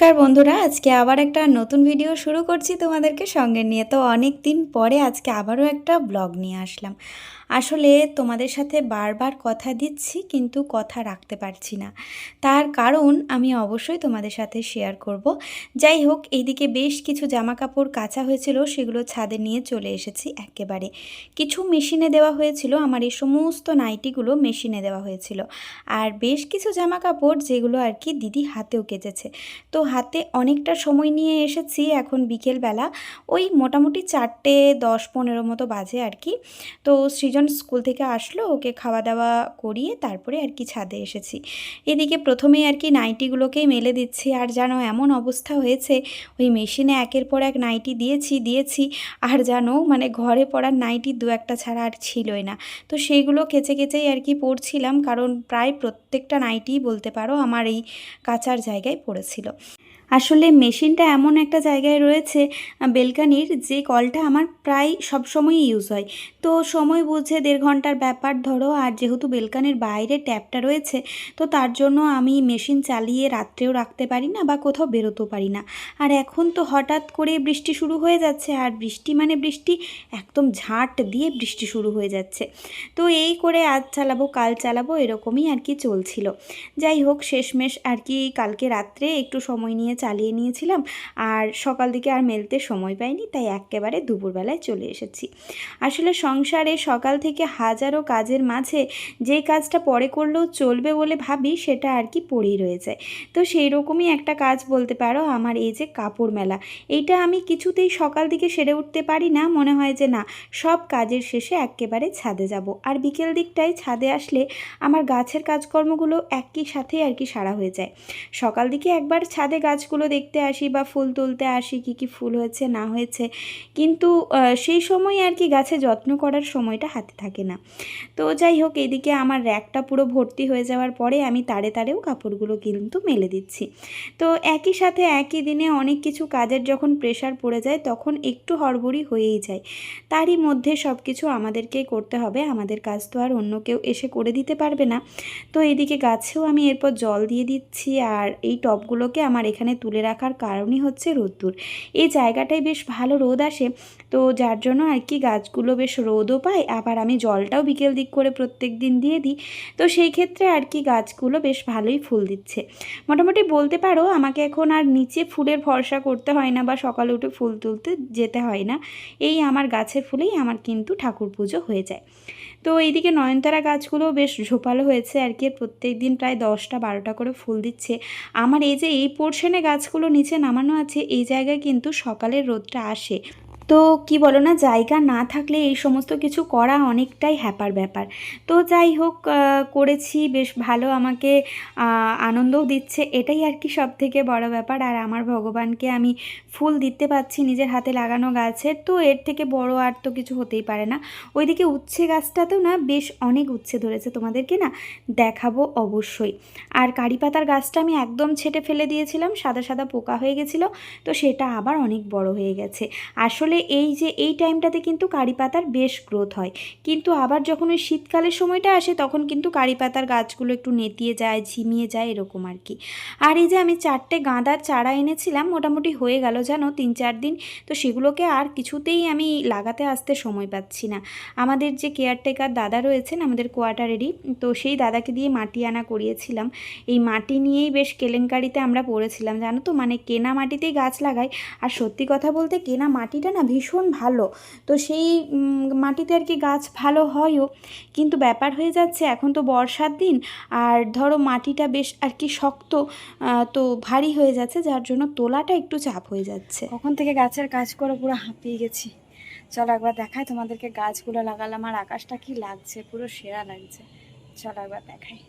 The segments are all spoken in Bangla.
নমস্কার বন্ধুরা, আজকে আবার একটা নতুন ভিডিও শুরু করছি তোমাদেরকে সঙ্গে নিয়ে। তো অনেক দিন পরে আজকে আবারও একটা ব্লগ নিয়ে আসলাম। আসলে তোমাদের সাথে বারবার কথা দিচ্ছি, কিন্তু কথা রাখতে পারছি না। তার কারণ আমি অবশ্যই তোমাদের সাথে শেয়ার করব। যাই হোক, এইদিকে বেশ কিছু জামা কাপড় কাঁচা হয়েছিল, সেগুলো ছাদে নিয়ে চলে এসেছি একেবারে। কিছু মেশিনে দেওয়া হয়েছিল, আমার এই সমস্ত নাইটিগুলো মেশিনে দেওয়া হয়েছিল। আর বেশ কিছু জামা কাপড় যেগুলো আর কি দিদি হাতেও কেচেছে। তো হাতে অনেকটা সময় নিয়ে এসেছি এখন বিকেলবেলা, ওই মোটামুটি চারটে, দশ, পনেরো মতো বাজে আর কি। তো সৃজন স্কুল থেকে আসলো, ওকে খাওয়া দাওয়া করিয়ে তারপরে আর কি ছাদে এসেছি। এদিকে প্রথমেই আর কি নাইটিগুলোকেই মেলে দিচ্ছি, আর জানো এমন অবস্থা হয়েছে, ওই মেশিনে একের পর এক নাইটি দিয়েছি দিয়েছি, আর জানো মানে ঘরে পড়ার নাইটি দু একটা ছাড়া আর ছিলই না। তো সেইগুলো কেচে কেচেই আর কি পড়ছিলাম কারণ প্রায় প্রত্যেকটা নাইটিই বলতে পারো আমার এই কাচার জায়গায় পড়েছিল। আসলে মেশিনটা এমন একটা জায়গায় রয়েছে বেলকানির যে কলটা আমার প্রায় সব সময়ই ইউজ হয়। তো সময় বুঝে দেড় ঘণ্টার ব্যাপার ধরো, আর যেহেতু বেলকানির বাইরে ট্যাপটা রয়েছে, তো তার জন্য আমি মেশিন চালিয়ে রাত্রেও রাখতে পারি না বা কোথাও বেরোতেও পারি না। আর এখন তো হঠাৎ করে বৃষ্টি শুরু হয়ে যাচ্ছে, আর বৃষ্টি মানে বৃষ্টি একদম ঝাঁট দিয়ে বৃষ্টি শুরু হয়ে যাচ্ছে। তো এই করে আজ চালাবো, কাল চালাবো, এরকমই আর কি চলছিল। যাই হোক, শেষমেশ আর কি কালকে রাত্রে একটু সময় নিয়ে চালিয়ে নিয়েছিলাম। আর সকাল দিকে আর মেলতে সময় পাইনি, তাই একেবারে দুপুরবেলায় চলে এসেছি। আসলে সংসারে সকাল থেকে হাজারো কাজের মাঝে যে কাজটা পরে করলেও চলবে বলে ভাবি, সেটা আর কি পড়েই রয়ে যায়। তো সেই রকমই একটা কাজ বলতে পারো, আমার এই যে কাপড় মেলা। এইটা আমি কিছুতেই সকাল দিকে সেরে উঠতে পারি না, মনে হয় যে না, সব কাজের শেষে একেবারে ছাদে যাব। আর বিকেল দিকটায় ছাদে আসলে আমার গাছের কাজকর্মগুলো একই সাথে আর কি সারা হয়ে যায়। সকাল দিকে একবার ছাদে গাছগুলো দেখতে আসি বা ফুল তুলতে আসি, কি কি ফুল হয়েছে, না হয়েছে। কিন্তু সেই সময় আর কি গাছে যত্ন করার সময়টা হাতে থাকে না। তো যাই হোক, এদিকে আমার র্যাকটা পুরো ভর্তি হয়ে যাওয়ার পরে আমি তারে তারেও কাপড়গুলো কিন্তু মেলে দিচ্ছি। তো একই সাথে একই দিনে অনেক কিছু কাজের যখন প্রেশার পড়ে যায়, তখন একটু হড়বড়ি হয়েই যায়। তারই মধ্যে সব কিছু আমাদেরকেই করতে হবে। আমাদের কাজ তো আর অন্য কেউ এসে করে দিতে পারবে না। তো এদিকে গাছেও আমি এরপর জল দিয়ে দিচ্ছি আর এই টবগুলোকে আমার এখানে তুলে রাখার কারণই হচ্ছে রোদ্দুর। এই জায়গাটায় বেশ ভালো রোদ আসে, তো যার জন্য আর কি গাছগুলো বেশ রোদও পায়, আবার আমি জলটাও বিকেল দিক করে প্রত্যেক দিন দিয়ে দিই। তো সেই ক্ষেত্রে আর কি গাছগুলো বেশ ভালোই ফুল দিচ্ছে। মোটামুটি বলতে পারো, আমাকে এখন আর নিচে ফুলের ভরসা করতে হয় না বা সকালে উঠে ফুল তুলতে যেতে হয় না। এই আমার গাছের ফুলেই আমার কিন্তু ঠাকুর পুজো হয়ে যায়। তো এইদিকে নয়নতারা গাছগুলো বেশ ঝোপালো হয়েছে আর কি প্রত্যেক দিন প্রায় দশটা বারোটা করে ফুল দিচ্ছে। আমার এই যে এই পোর্শনে গাছগুলো নিচে নামানো আছে, এই জায়গায় কিন্তু সকালের রোদটা আসে। তো কি বলো না, জায়গা না থাকলে এই সমস্ত কিছু করা অনেকটাই হ্যাপার ব্যাপার। তো যাই হোক করেছি, বেশ ভালো আমাকে আনন্দও দিচ্ছে। এটাই আর কি সব থেকে বড় ব্যাপার। আর আমার ভগবানকে আমি ফুল দিতে পারছি, নিজের হাতে লাগানো গাছের। তো এর থেকে বড় আর তো কিছু হতেই পারে না। ওইদিকে উচ্ছে গাছটাতেও না বেশ অনেক উচ্ছে ধরেছে তোমাদেরকে না দেখাবো অবশ্যই। আর কারি পাতার গাছটা আমি একদম ছেটে ফেলে দিয়েছিলাম, সাদা সাদা পোকা হয়ে গেছিল, তো সেটা আবার অনেক বড় হয়ে গেছে। আসলে এই যে এই টাইমটাতে কিন্তু কারি পাতার বেশ গ্রোথ হয়। কিন্তু আবার যখন ওই শীতকালের সময়টা আসে, তখন কিন্তু কারি পাতার গাছগুলো একটু নেতিয়ে যায়, ঝিমিয়ে যায় এরকম আর কি। আর এই যে আমি চারটে গাঁদার চারা এনেছিলাম, মোটামুটি হয়ে গেল জানো তিন চার দিন। তো সেগুলোকে আর কিছুতেই আমি লাগাতে আসতে সময় পাচ্ছি না। আমাদের যে কেয়ারটেকার দাদা রয়েছেন, আমাদের কোয়ার্টারেরই তো সেই দাদাকে দিয়ে মাটি আনা করিয়েছিলাম। এই মাটি নিয়েই বেশ কেলেঙ্কারিতে আমরা পড়েছিলাম, জানো তো? মানে কেনা মাটিতেই গাছ লাগাই। আর সত্যি কথা বলতে, কেনা মাটিটা না ভীষণ ভালো। তো সেই মাটিতে আর কি গাছ ভালো হয়ও। কিন্তু ব্যাপার হয়ে যাচ্ছে এখন তো বর্ষার দিন আর ধরো মাটিটা বেশ আর কি শক্ত তো ভারী হয়ে যাচ্ছে যার জন্য তোলাটা একটু চাপ হয়ে যাচ্ছে। কখন থেকে গাছের কাজ করে পুরো হাঁপিয়ে গেছি। চলো একবার দেখাই তোমাদেরকে গাছগুলো লাগালাম আর আকাশটা কি লাগছে পুরো সেরা লাগছে। চলো একবার দেখাই।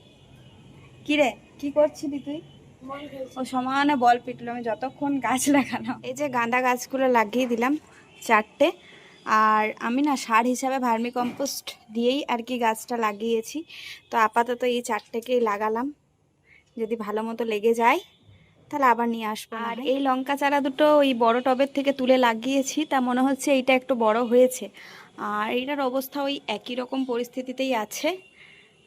কি রে কি করছিলি তুই? ও সমানে বল পিটলো আমি যতক্ষণ গাছ লাগানো এই যে গাঁদা গাছগুলো লাগিয়ে দিলাম চারটে। আর আমি না সার হিসাবে ভার্মি কম্পোস্ট দিয়েই আর কি গাছটা লাগিয়েছি। তো আপাতত এই চারটেকেই লাগালাম। যদি ভালো মতো লেগে যায় তাহলে আবার নিয়ে আসব আর এই লঙ্কা চারা দুটো ওই বড় টবের থেকে তুলে লাগিয়েছি। তা মনে হচ্ছে এইটা একটু বড় হয়েছে। আর এইটার অবস্থা ওই একই রকম পরিস্থিতিতেই আছে।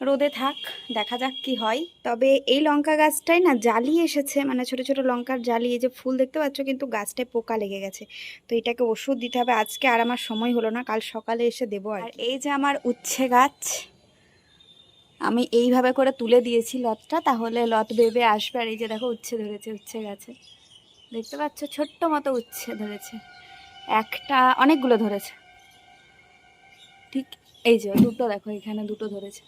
রোদে থাক দেখা যাক কি হয়। তবে এই লঙ্কা গাছটায় না জালি এসেছে মানে ছোট ছোট লঙ্কার জালি এই যে ফুল দেখতে পাচ্ছ কিন্তু গাছটায় পোকা লেগে গেছে। তো এটাকে ওষুধ দিতে হবে আজকে আর আমার সময় হলো না কাল সকালে এসে দেবো আর এই যে আমার উচ্ছে গাছ আমি এইভাবে করে তুলে দিয়েছি লতটা তাহলে লত বেবে আসবে আর এই যে দেখো উচ্ছে ধরেছে উচ্ছে গাছে। দেখতে পাচ্ছ ছোট্ট মতো উচ্ছে ধরেছে। একটা অনেকগুলো ধরেছে। ঠিক এই যে দুটো দেখো এখানে দুটো ধরেছে।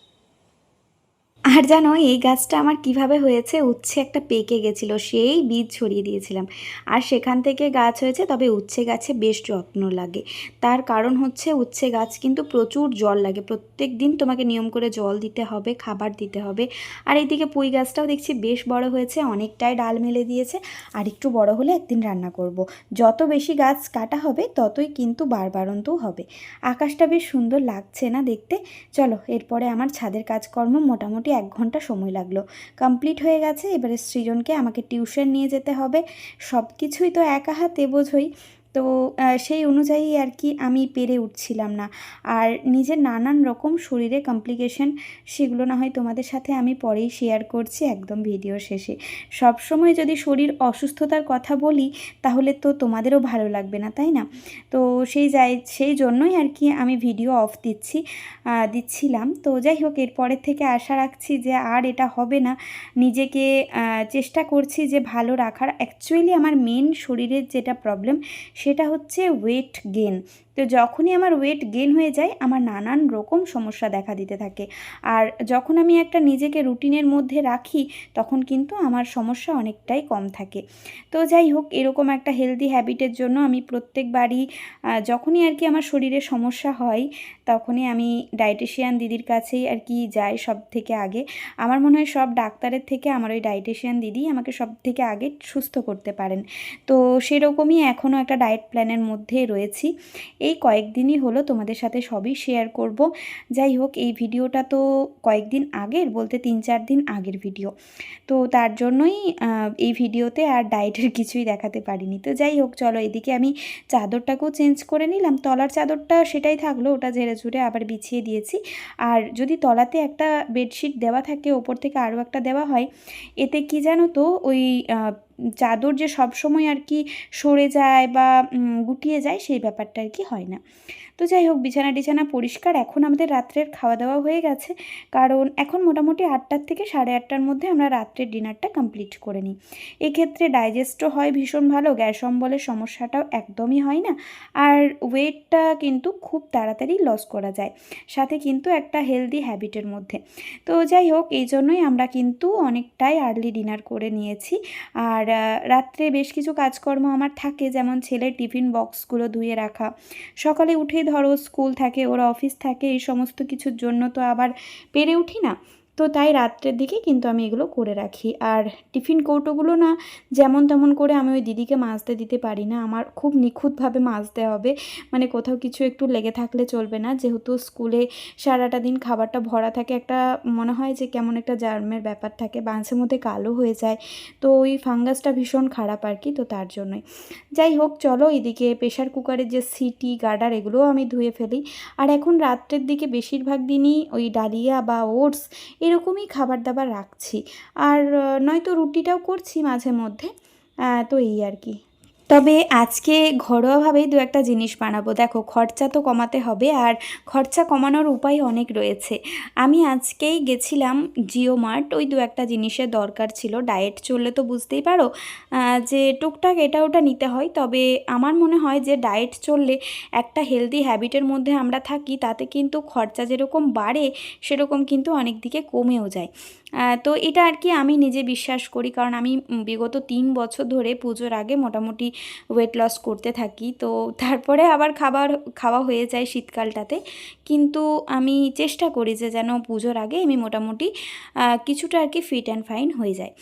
আর জানো, এই গাছটা আমার কীভাবে হয়েছে? উচ্ছে একটা পেকে গেছিল, সেই বীজ ছড়িয়ে দিয়েছিলাম। আর সেখান থেকে গাছ হয়েছে, তবে উচ্ছে গাছে বেশ যত্ন লাগে। তার কারণ হচ্ছে, উচ্ছে গাছ কিন্তু প্রচুর জল লাগে। প্রত্যেক দিন তোমাকে নিয়ম করে জল দিতে হবে, খাবার দিতে হবে। আর এইদিকে পুঁই গাছটাও দেখছি বেশ বড় হয়েছে, অনেকটাই ডাল মেলে দিয়েছে। আর একটু বড় হলে একদিন রান্না করব। যত বেশি গাছ কাটা হবে, ততই কিন্তু বারবারন্তও হবে। আকাশটা বেশ সুন্দর লাগছে না দেখতে? চলো, এরপরে আমার ছাদের কাজকর্ম মোটামুটি এক ঘণ্টা সময় লাগল। কমপ্লিট হয়ে গেছে, এবারে সৃজনকে আমাকে টিউশন নিয়ে যেতে হবে। সব কিছুই তো একা হাতে বোঝই। তো সেই অনুযায়ী আর কি আমি পেরে উঠছিলাম না। আর নিজের নানান রকম শরীরে কমপ্লিকেশন সেগুলো না হয় তোমাদের সাথে আমি পরেই শেয়ার করছি একদম ভিডিও শেষে। সব সময় যদি শরীর অসুস্থতার কথা বলি, তাহলে তো তোমাদেরও ভালো লাগবে না, তাই না? তো সেই যাই, সেই জন্যই আর কি আমি ভিডিও অফ দিচ্ছি দিচ্ছিলাম। তো যাই হোক এরপরের থেকে আশা রাখছি যে আর এটা হবে না। নিজেকে চেষ্টা করছি যে ভালো রাখার। অ্যাকচুয়ালি আমার মেন শরীরের যেটা প্রবলেম সেটা হচ্ছে ওয়েট গেন তো যখনই আমার ওয়েট গেন হয়ে যায়, আমার নানান রকম সমস্যা দেখা দিতে থাকে। আর যখন আমি একটা নিজেকে রুটিনের মধ্যে রাখি, তখন কিন্তু আমার সমস্যা অনেকটাই কম থাকে। তো যাই হোক, এরকম একটা হেলদি হ্যাবিটের জন্য আমি প্রত্যেকবারই যখনই আর কি আমার শরীরে সমস্যা হয়, তখনই আমি ডায়েটিশিয়ান দিদির কাছেই আর কি যাই সব থেকে আগে। আমার মনে হয় সব ডাক্তারের থেকে আমার ওই ডায়েটিশিয়ান দিদি আমাকে সব থেকে আগে সুস্থ করতে পারেন। তো সেরকমই এখনও একটা ডায়েট প্ল্যানের মধ্যে রয়েছি। এই কয়েকদিনই হলো তোমাদের সাথে সবই শেয়ার করব। যাই হোক, এই ভিডিওটা তো কয়েকদিন আগের, বলতে তিন চার দিন আগের ভিডিও তো তার জন্যই এই ভিডিওতে আর ডায়েটের কিছুই দেখাতে পারিনি। তো যাই হোক, চলো এদিকে আমি চাদরটাকেও চেঞ্জ করে নিলাম। তলার চাদরটা সেটাই থাকল, ওটা ঝেড়ে ঝুড়ে আবার বিছিয়ে দিয়েছি। আর যদি তলাতে একটা বেডশিট দেওয়া থাকে, ওপর থেকে আরও একটা দেওয়া হয়, এতে কি জানো তো, ওই চাদর যে সবসময় আর কি সরে যায় বা গুটিয়ে যায়, সেই ব্যাপারটা আর কি হয় না। তো যাই হোক, বিছানা টিছানা পরিষ্কার। এখন আমাদের রাত্রের খাওয়া দাওয়া হয়ে গেছে। কারণ এখন মোটামুটি আটটার থেকে সাড়ে আটটার মধ্যে আমরা রাত্রের ডিনারটা কমপ্লিট করে নিই। এক্ষেত্রে ডাইজেস্টও হয় ভীষণ ভালো, গ্যাস অম্বলের সমস্যাটাও একদমই হয় না। আর ওয়েটটা কিন্তু খুব তাড়াতাড়ি লস করা যায়। সাথে কিন্তু একটা হেলদি হ্যাবিটের মধ্যে। তো যাই হোক, এই জন্যই আমরা কিন্তু অনেকটাই আর্লি ডিনার করে নিয়েছি। আর রাত্রে বেশ কিছু কাজকর্ম আমার থাকে। যেমন ছেলের টিফিন বক্সগুলো ধুয়ে রাখা, সকালে উঠেই ধরো স্কুল থাকে, ওরা অফিস থাকে, এই সমস্ত কিছুর জন্য তো আবার পেরে উঠি না। তো তাই রাত্রের দিকে কিন্তু আমি এগুলো করে রাখি। আর টিফিন কৌটোগুলো না যেমন তেমন করে আমি ওই দিদিকে মাজতে দিতে পারি না। আমার খুব নিখুঁতভাবে মাজতে হবে। মানে কোথাও কিছু একটু লেগে থাকলে চলবে না। যেহেতু স্কুলে সারাটা দিন খাবারটা ভরা থাকে, একটা মনে হয় যে কেমন একটা জার্মের ব্যাপার থাকে বাঁশের মধ্যে কালো হয়ে যায়। তো ওই ফাঙ্গাসটা ভীষণ খারাপ আর কি, তো তার জন্যই। যাই হোক, চলো এদিকে প্রেশার কুকারের যে সিটি, গার্ডার, এগুলোও আমি ধুয়ে ফেলি। আর এখন রাত্রের দিকে বেশিরভাগ দিনই ওই ডালিয়া বা ওটস এরকমই খাবার দাবার রাখছি। আর নয়তো রুটিটাও করছি মাঝে মধ্যে। তো এই আর কি। তবে আজকে ঘরোয়াভাবেই দু একটা জিনিস বানাবো। দেখো, খরচা তো কমাতে হবে আর খরচা কমানোর উপায় অনেক রয়েছে। আমি আজকেই গেছিলাম জিও মার্ট, ওই দু একটা জিনিসের দরকার ছিল। ডায়েট চললে তো বুঝতেই পারো যে টুকটাক এটা ওটা নিতে হয়। তবে আমার মনে হয় যে ডায়েট চললে একটা হেলদি হ্যাবিটের মধ্যে আমরা থাকি, তাতে কিন্তু খরচা যেরকম বাড়ে, সেরকম কিন্তু অনেক দিকে কমেও যায়। তো এটা আর কি আমি নিজে বিশ্বাস করি। কারণ আমি বিগত তিন বছর ধরে পুজোর আগে মোটামুটি ওয়েট লস করতে থাকি। তো তারপরে আবার খাবার, খাওয়া হয়ে যায় শীতকালটাতে। কিন্তু আমি চেষ্টা করি যে যেন পুজোর আগে আমি মোটামুটি কিছুটা আর কি ফিট অ্যান্ড ফাইন হয়ে যায়।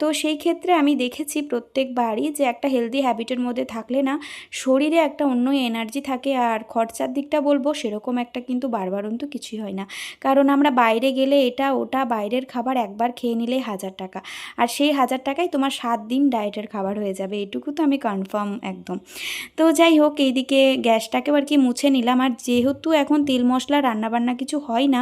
তো সেই ক্ষেত্রে আমি দেখেছি প্রত্যেকবারই যে একটা হেলদি হ্যাবিটের মধ্যে থাকলে না শরীরে একটা অন্য এনার্জি থাকে আর খরচার দিকটা বলব সেরকম একটা কিন্তু বারবারন্তু কিছুই হয় না। কারণ আমরা বাইরে গেলে এটা ওটা বাইরের খাবার একবার খেয়ে নিলেই হাজার টাকা। আর সেই হাজার টাকায় তোমার সাত দিন ডায়েটের খাবার হয়ে যাবে, এটুকু তো আমি কনফার্ম একদম। তো যাই হোক, এইদিকে গ্যাসটাকেও আর কি মুছে নিলাম। আর যেহেতু এখন তেল মশলা, রান্নাবান্না কিছু হয় না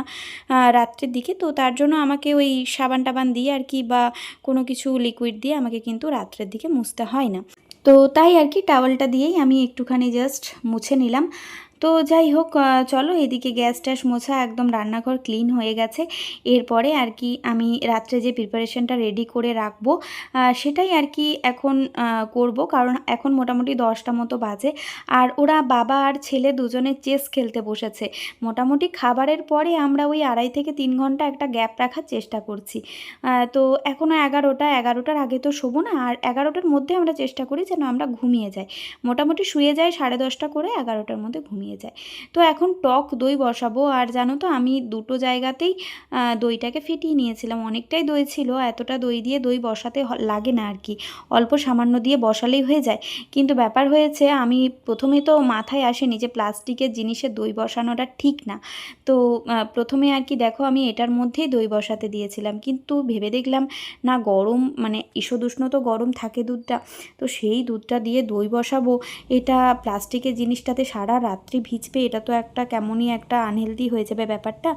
রাত্রের দিকে, তো তার জন্য আমাকে ওই সাবান টাবান দিয়ে আর কি বা কোনো কিছু লিকুইড দিয়ে আমাকে কিন্তু রাত্রের দিকে মুছতে হয় না। তো তাই আর কি টাওয়ালটা দিয়েই আমি একটুখানি জাস্ট মুছে নিলাম। তো যাই হোক চলো এদিকে গ্যাস ট্যাস মোছা একদম রান্নাঘর ক্লিন হয়ে গেছে। এরপরে আর কি আমি রাত্রে যে প্রিপারেশনটা রেডি করে রাখব সেটাই আর কি এখন করব। কারণ এখন মোটামুটি দশটা মতো বাজে। আর ওরা বাবা আর ছেলে দুজনে চেস খেলতে বসেছে। মোটামুটি খাবারের পরে আমরা ওই আড়াই থেকে তিন ঘণ্টা একটা গ্যাপ রাখার চেষ্টা করছি। তো এখনও এগারোটা, এগারোটার আগে তো শোবো না। আর এগারোটার মধ্যে আমরা চেষ্টা করি যেন আমরা ঘুমিয়ে যাই। মোটামুটি শুয়ে যাই সাড়ে দশটা করে, এগারোটার মধ্যে ঘুমিয়ে যায়। তো এখন টক দই বসাবো আর জানো তো আমি দুটো জায়গাতেই দইটাকে ফিটিয়ে নিয়েছিলাম। অনেকটাই দই ছিল, এতটা দই দিয়ে দই বসাতে লাগে না আর কি। অল্প সামান্য দিয়ে বসালেই হয়ে যায়। কিন্তু ব্যাপার হয়েছে, আমি প্রথমে তো মাথায় আসেনি যে প্লাস্টিকের জিনিসে দই বসানোটা ঠিক না। তো প্রথমে আর কি দেখো আমি এটার মধ্যেই দই বসাতে দিয়েছিলাম। কিন্তু ভেবে দেখলাম, না গরম মানে ঈষদুষ্ণ তো গরম থাকে দুধটা। তো সেই দুধটা দিয়ে দই বসাবো। এটা প্লাস্টিকের জিনিসটাতে সারা রাত্রি ভিজবে, এটা তো একটা কেমনই একটা আনহেলদি হয়ে যাবে ব্যাপারটা।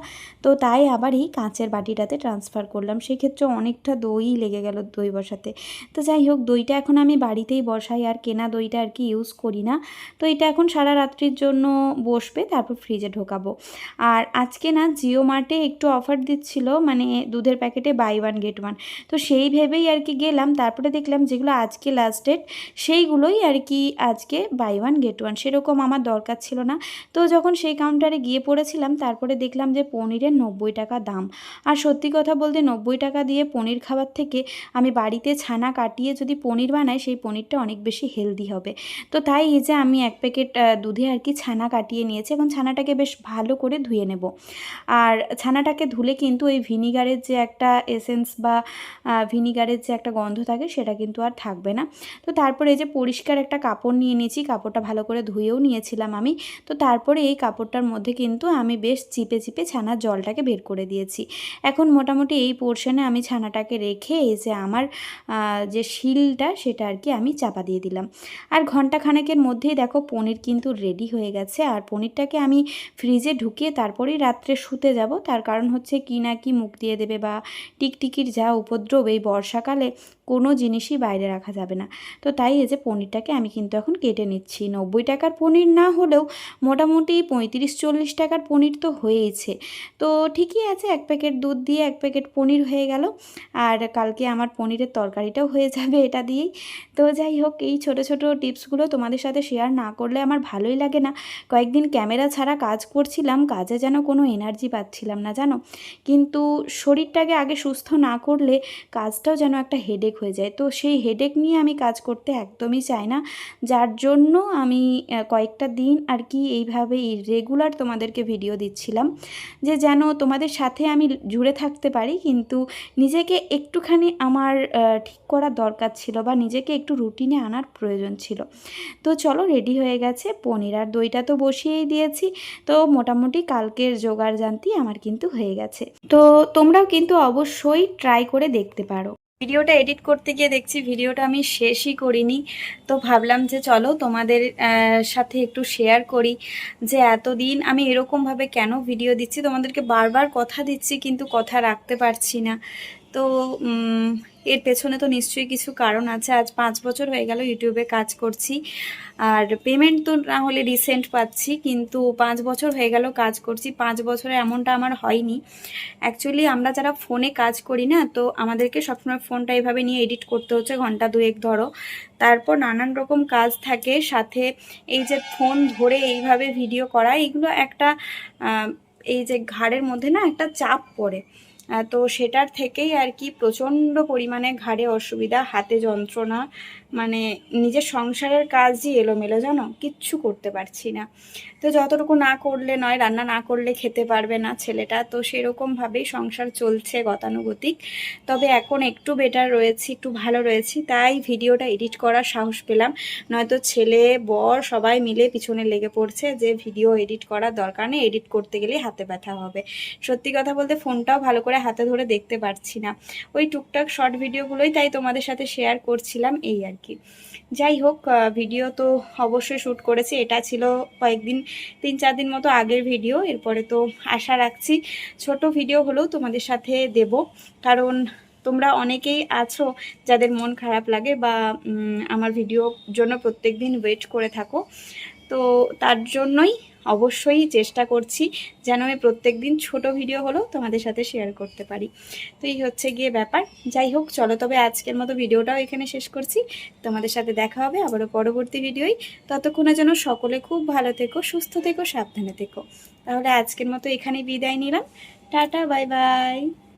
তো তাই আবার এই কাঁচের বাটিটাতে ট্রান্সফার করলাম। সেক্ষেত্রে অনেকটা দই লেগে গেল দই বসাতে। তো যাই হোক, দইটা এখন আমি বাড়িতেই বসাই, আর কেনা দইটা আর কি ইউজ করি না। তো এটা এখন সারা রাত্রির জন্য বসবে, তারপর ফ্রিজে ঢোকাবো। আর আজকে না জিও মার্টে একটু অফার দিচ্ছিল মানে দুধের প্যাকেটে বাই ওয়ান গেট ওয়ান তো সেই ভেবেই আর কি গেলাম, তারপরে দেখলাম যেগুলো আজকে লাস্ট ডেট সেইগুলোই আর কি আজকে বাই ওয়ান গেট ওয়ান সেরকম আমার দরকার ছিল না। তো যখন সেই কাউন্টারে গিয়ে পড়েছিলাম, তারপরে দেখলাম যে পনিরের নব্বই টাকা দাম। আর সত্যি কথা বলতে নব্বই টাকা দিয়ে পনির খাবার থেকে আমি বাড়িতে ছানা কাটিয়ে যদি পনির বানাই, সেই পনিরটা অনেক বেশি হেলদি হবে। তো তাই এই যে আমি এক প্যাকেট দুধে আর কি ছানা কাটিয়ে নিয়েছি। এখন ছানাটাকে বেশ ভালো করে ধুয়ে নেব। আর ছানাটাকে ধুলে কিন্তু ওই ভিনিগারের যে একটা এসেন্স বা ভিনিগারের যে একটা গন্ধ থাকে, সেটা কিন্তু আর থাকবে না। তো তারপরে এই যে পরিষ্কার একটা কাপড় নিয়ে নিয়েছি। কাপড়টা ভালো করে ধুয়েও নিয়েছিলাম আমি। তো তারপরে এই কাপড়টার মধ্যে কিন্তু আমি বেশ চিপে চিপে ছানার জলটাকে বের করে দিয়েছি। এখন মোটামুটি এই পোর্শনে আমি ছানাটাকে রেখে এই যে আমার যে শিলটা সেটা আর কি আমি চাপা দিয়ে দিলাম। আর ঘণ্টা খানেকের মধ্যেই দেখো পনির কিন্তু রেডি হয়ে গেছে। আর পনিরটাকে আমি ফ্রিজে ঢুকিয়ে তারপরেই রাত্রে শুতে যাব। তার কারণ হচ্ছে কি না কি মুখ দিয়ে দেবে বা টিকটিকির যা উপদ্রব এই বর্ষাকালে কোনো জিনিসই বাইরে রাখা যাবে না। তো তাই এই যে পনিরটাকে আমি কিন্তু এখন কেটে নিচ্ছি। নব্বই টাকার পনির না হলেও মোটামুটি পঁয়ত্রিশ চল্লিশ টাকার পনির তো হয়েইছে। তো ঠিকই আছে, এক প্যাকেট দুধ দিয়ে এক প্যাকেট পনির হয়ে গেল। আর কালকে আমার পনিরের তরকারিটাও হয়ে যাবে এটা দিয়েই। তো যাই হোক, এই ছোট ছোট টিপসগুলো তোমাদের সাথে শেয়ার না করলে আমার ভালোই লাগে না। কয়েকদিন ক্যামেরা ছাড়া কাজ করছিলাম, কাজে যেন কোনো এনার্জি পাচ্ছিলাম না, জানো? কিন্তু শরীরটাকে আগে সুস্থ না করলে কাজটাও যেন একটা হেডেক হয়ে যায়। তো সেই হেডেক নিয়ে আমি কাজ করতে একদমই চাই না। যার জন্য আমি কয়েকটা দিন আর কি এইভাবে রেগুলার তোমাদেরকে ভিডিও দিচ্ছিলাম যে যেন তোমাদের সাথে আমি জুড়ে থাকতে পারি, কিন্তু নিজেকে একটুখানি আমার ঠিক করার দরকার ছিল বা নিজেকে একটু রুটিনে আনার প্রয়োজন ছিল। তো চলো রেডি হয়ে গেছে, পনির আর দইটা তো বসিয়েই দিয়েছি। তো মোটামুটি কালকের জোগাড় জানতি আমার কিন্তু হয়ে গেছে। তো তোমরাও কিন্তু অবশ্যই ট্রাই করে দেখতে পারো। ভিডিওটা এডিট করতে গিয়ে দেখছি ভিডিওটা আমি শেষই করিনি। তো ভাবলাম যে চলো তোমাদের সাথে একটু শেয়ার করি যে এতদিন আমি এরকমভাবে কেন ভিডিও দিচ্ছি? তোমাদেরকে বারবার কথা দিচ্ছি কিন্তু কথা রাখতে পারছি না। তো এর পেছনে তো নিশ্চয়ই কিছু কারণ আছে। আজ পাঁচ বছর হয়ে গেল ইউটিউবে কাজ করছি। আর পেমেন্ট তো না হলে রিসেন্ট পাচ্ছি, কিন্তু পাঁচ বছর হয়ে গেল কাজ করছি। পাঁচ বছরে এমনটা আমার হয়নি। অ্যাকচুয়ালি আমরা যারা ফোনে কাজ করি না, তো আমাদেরকে সবসময় ফোনটা এভাবে নিয়ে এডিট করতে হচ্ছে ঘণ্টা দুয়েক ধরো। তারপর নানান রকম কাজ থাকে, সাথে এই যে ফোন ধরে এইভাবে ভিডিও করা, এগুলো একটা এই যে ঘাড়ের মধ্যে না একটা চাপ পড়ে। তো সেটার থেকেই আর কি প্রচণ্ড পরিমাণে ঘাড়ে অসুবিধা হাতে যন্ত্রণা মানে নিজের সংসারের কাজই এলোমেলো জানো? কিচ্ছু করতে পারছি না। তো যতটুকু না করলে নয়, রান্না না করলে খেতে পারবে না ছেলেটা। তো সেরকমভাবেই সংসার চলছে গতানুগতিক। তবে এখন একটু বেটার রয়েছি, একটু ভালো রয়েছি। তাই ভিডিওটা এডিট করার সাহস পেলাম। নয়তো ছেলে, বর সবাই মিলে পিছনে লেগে পড়ছে যে ভিডিও এডিট করার দরকার নেই। এডিট করতে গেলে হাতে ব্যথা হবে। সত্যি কথা বলতে ফোনটাও ভালো করে হাতে ধরে দেখতে পারছি না। ওই টুকটাক শর্ট ভিডিওগুলোই তাই তোমাদের সাথে শেয়ার করছিলাম, এই আর কি। যাই হোক ভিডিও তো অবশ্যই শ্যুট করেছি। এটা ছিল কয়েকদিন, তিন চার দিন মতো আগের ভিডিও এরপরে তো আশা রাখছি ছোট ভিডিও হলেও তোমাদের সাথে দেব। কারণ তোমরা অনেকেই আছো যাদের মন খারাপ লাগে বা আমার ভিডিওর জন্য প্রত্যেক দিন ওয়েট করে থাকো। তো তার জন্যই অবশ্যই চেষ্টা করছি যেন আমি প্রত্যেক দিন ছোটো ভিডিও হলেও তোমাদের সাথে শেয়ার করতে পারি। তো এই হচ্ছে গিয়ে ব্যাপার। যাই হোক, চলো তবে আজকের মতো ভিডিওটাও এখানে শেষ করছি। তোমাদের সাথে দেখা হবে আবারও পরবর্তী ভিডিওই ততক্ষণে যেন সকলে খুব ভালো থেকো, সুস্থ থেকো, সাবধানে থেকো। তাহলে আজকের মতো এখানেই বিদায় নিলাম। Tata bye bye